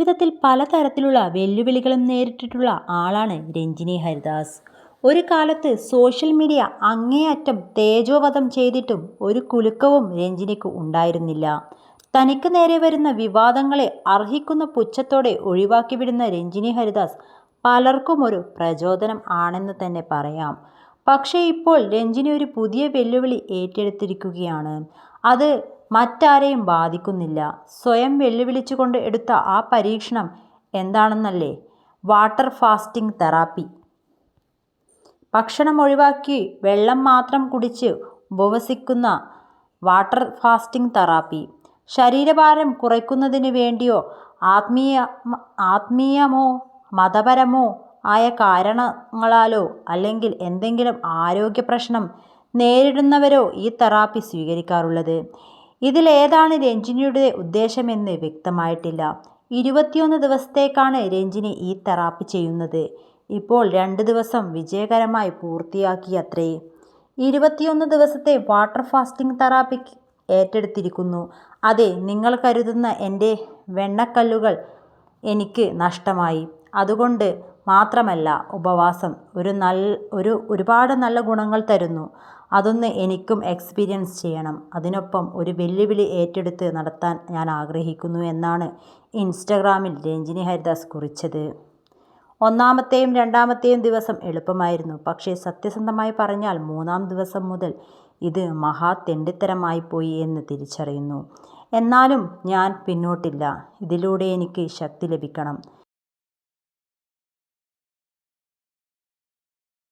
ജീവിതത്തിൽ പലതരത്തിലുള്ള വെല്ലുവിളികളും നേരിട്ടിട്ടുള്ള ആളാണ് രഞ്ജിനി ഹരിദാസ്. ഒരു കാലത്ത് സോഷ്യൽ മീഡിയ അങ്ങേയറ്റം തേജോവധം ചെയ്തിട്ടും ഒരു കുലുക്കവും രഞ്ജിനിക്ക് ഉണ്ടായിരുന്നില്ല. തനിക്ക് നേരെ വരുന്ന വിവാദങ്ങളെ അർഹിക്കുന്ന പുച്ഛത്തോടെ ഒഴിവാക്കി വിടുന്ന രഞ്ജിനി ഹരിദാസ് പലർക്കും ഒരു പ്രചോദനം ആണെന്ന് തന്നെ പറയാം. പക്ഷേ ഇപ്പോൾ രഞ്ജിനി ഒരു പുതിയ വെല്ലുവിളി ഏറ്റെടുത്തിരിക്കുകയാണ്. അത് മറ്റാരെയും ബാധിക്കുന്നില്ല. സ്വയം വെല്ലുവിളിച്ചുകൊണ്ട് എടുത്ത ആ പരീക്ഷണം എന്താണെന്നല്ലേ? Water fasting therapy. ഭക്ഷണം ഒഴിവാക്കി വെള്ളം മാത്രം കുടിച്ച് ഉപവസിക്കുന്ന വാട്ടർ ഫാസ്റ്റിംഗ് തെറാപ്പി. ശരീരഭാരം കുറയ്ക്കുന്നതിന് വേണ്ടിയോ ആത്മീയ ആത്മീയമോ മതപരമോ ആയ കാരണങ്ങളാലോ അല്ലെങ്കിൽ എന്തെങ്കിലും ആരോഗ്യ പ്രശ്നം നേരിടുന്നവരോ ഈ തെറാപ്പി സ്വീകരിക്കാറുള്ളത്? ഇതിലേതാണ് രഞ്ജിനിയുടെ ഉദ്ദേശമെന്ന് വ്യക്തമായിട്ടില്ല. ഇരുപത്തിയൊന്ന് ദിവസത്തേക്കാണ് രഞ്ജിനി ഈ തെറാപ്പി ചെയ്യുന്നത്. ഇപ്പോൾ രണ്ട് ദിവസം വിജയകരമായി പൂർത്തിയാക്കി അത്രേ ഇരുപത്തിയൊന്ന് ദിവസത്തെ വാട്ടർ ഫാസ്റ്റിംഗ് തെറാപ്പി ഏറ്റെടുത്തിരിക്കുന്നു. അതെ നിങ്ങൾ കരുതുന്ന എന്റെ വെണ്ണക്കല്ലുകൾ എനിക്ക് നഷ്ടമായി. അതുകൊണ്ട് മാത്രമല്ല ഉപവാസം ഒരു നല്ല ഒരു ഒരുപാട് നല്ല ഗുണങ്ങൾ തരുന്നു. അതൊന്ന് എനിക്കും എക്സ്പീരിയൻസ് ചെയ്യണം. അതിനൊപ്പം ഒരു വെല്ലുവിളി ഏറ്റെടുത്ത് നടത്താൻ ഞാൻ ആഗ്രഹിക്കുന്നു എന്നാണ് ഇൻസ്റ്റഗ്രാമിൽ രഞ്ജിനി ഹരിദാസ് കുറിച്ചത്. ഒന്നാമത്തെയും രണ്ടാമത്തെയും ദിവസം എളുപ്പമായിരുന്നു. പക്ഷേ സത്യസന്ധമായി പറഞ്ഞാൽ മൂന്നാം ദിവസം മുതൽ ഇത് മഹാ തെണ്ടിത്തരമായി പോയി എന്ന് തിരിച്ചറിയുന്നു. എന്നാലും ഞാൻ പിന്നോട്ടില്ല. ഇതിലൂടെ എനിക്ക് ശക്തി ലഭിക്കണം.